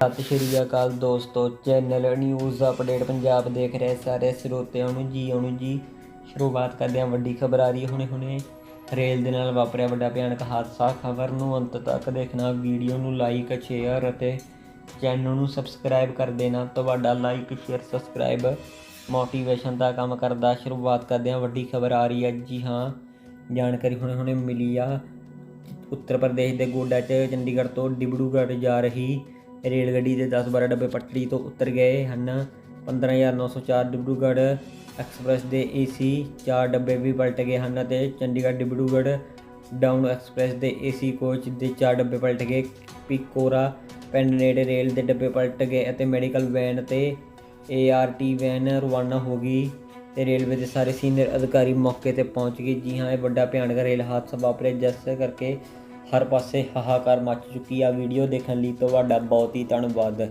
ਸਤਿ ਸ਼੍ਰੀ ਅਕਾਲ ਦੋਸਤੋ, channel news update Punjab ਦੇਖ ਰਹੇ ਸਾਰੇ ਸਰੋਤਿਆਂ ਨੂੰ ਜੀ ਆਉਣ ਜੀ। ਸ਼ੁਰੂਆਤ ਕਰਦੇ ਹਾਂ ਵੱਡੀ ਖਬਰ ਆ ਰਹੀ ਹੈ ਹੁਣੇ ਹੁਣੇ ਰੇਲ ਦੇ ਨਾਲ ਵਾਪਰਿਆ ਵੱਡਾ ਭਿਆਨਕ ਹਾਦਸਾ। ਖਬਰ ਨੂੰ ਅੰਤ ਤੱਕ ਦੇਖਣਾ, ਵੀਡੀਓ ਨੂੰ ਲਾਈਕ ਸ਼ੇਅਰ ਅਤੇ ਚੈਨਲ ਨੂੰ ਸਬਸਕ੍ਰਾਈਬ ਕਰ ਦੇਣਾ। ਤੁਹਾਡਾ ਲਾਈਕ ਸ਼ੇਅਰ ਸਬਸਕ੍ਰਾਈਬ ਮੋਟੀਵੇਸ਼ਨ ਦਾ ਕੰਮ ਕਰਦਾ। ਸ਼ੁਰੂਆਤ ਕਰਦੇ ਹਾਂ ਵੱਡੀ ਖਬਰ ਆ ਰਹੀ ਹੈ। ਜੀ ਹਾਂ, ਜਾਣਕਾਰੀ ਹੁਣੇ ਹੁਣੇ ਮਿਲੀ ਆ। ਉੱਤਰ ਪ੍ਰਦੇਸ਼ ਦੇ ਗੋਡਾ 'ਚ ਚੰਡੀਗੜ੍ਹ ਤੋਂ ਡਿਬੜੂਗੜ੍ਹ ਜਾ ਰਹੀ ਰੇਲ ਗੱਡੀ ਦੇ 10-12 ਡੱਬੇ ਪਟੜੀ ਤੋਂ ਉਤਰ ਗਏ ਹਨ। 15904 ਡਿਬਰੂਗੜ੍ਹ ਐਕਸਪ੍ਰੈਸ ਦੇ ਏਸੀ 4 ਡੱਬੇ ਵੀ ਪਲਟ ਗਏ ਹਨ ਅਤੇ ਚੰਡੀਗੜ੍ਹ ਡਿਬਰੂਗੜ੍ਹ ਡਾਊਨ ਐਕਸਪ੍ਰੈਸ ਦੇ ਏਸੀ ਕੋਚ ਦੇ 4 ਡੱਬੇ ਪਲਟ ਗਏ। ਪਿਕੋਰਾ ਪਿੰਡ ਨੇੜੇ ਰੇਲ ਦੇ ਡੱਬੇ ਪਲਟ ਗਏ ਅਤੇ ਮੈਡੀਕਲ ਵੈਨ ਤੇ ਏਆਰਟੀ ਵੈਨ ਰਵਾਨਾ ਹੋ ਗਈ ਤੇ ਰੇਲਵੇ ਦੇ ਸਾਰੇ ਸੀਨੀਅਰ ਅਧਿਕਾਰੀ ਮੌਕੇ ਤੇ ਪਹੁੰਚ ਗਏ। ਜੀ ਹਾਂ, ਇਹ ਵੱਡਾ ਭਿਆਨਕ ਰੇਲ ਹਾਦਸਾ ਵਾਪਰਿਆ, ਜਿਸ ਕਰਕੇ ਹਰ ਪਾਸੇ ਹਾਹਾਕਾਰ ਮਚ ਚੁੱਕੀ ਆ। ਵੀਡੀਓ ਦੇਖਣ ਲਈ ਤੁਹਾਡਾ ਬਹੁਤ ਹੀ ਧੰਨਵਾਦ।